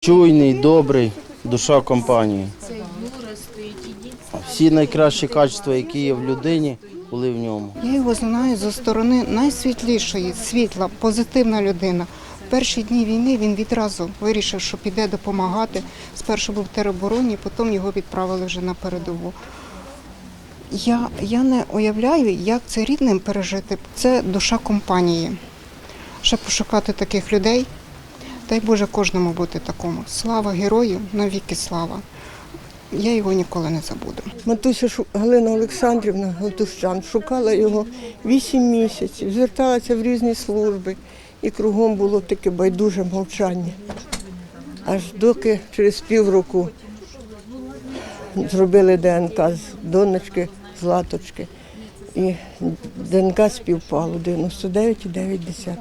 Чуйний, добрий, душа компанії. Всі найкращі качества, які є в людині, були в ньому. Я його знаю зі сторони найсвітлішої, світла, позитивна людина. В перші дні війни він відразу вирішив, що піде допомагати. Спершу був в теробороні, потім його відправили вже на передову. Я, я не уявляю, як це рідним пережити. Це душа компанії. Ще пошукати таких людей. Дай Боже кожному бути такому. Слава герою, навіки слава. Я його ніколи не забуду. Матуся Галина Олександрівна Галтущан шукала його вісім місяців, зверталася в різні служби, і кругом було таке байдуже мовчання. Аж доки через півроку зробили ДНК з донечки, з латочки. І ДНК співпало 99,9.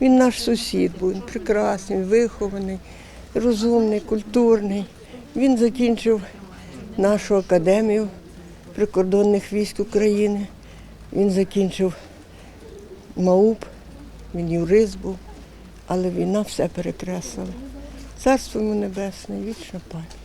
Він наш сусід був, він прекрасний, вихований, розумний, культурний. Він закінчив нашу академію прикордонних військ України. Він закінчив МАУП, він юрист був, але війна все перекреслила. Царство йому небесне, вічна пам'ять.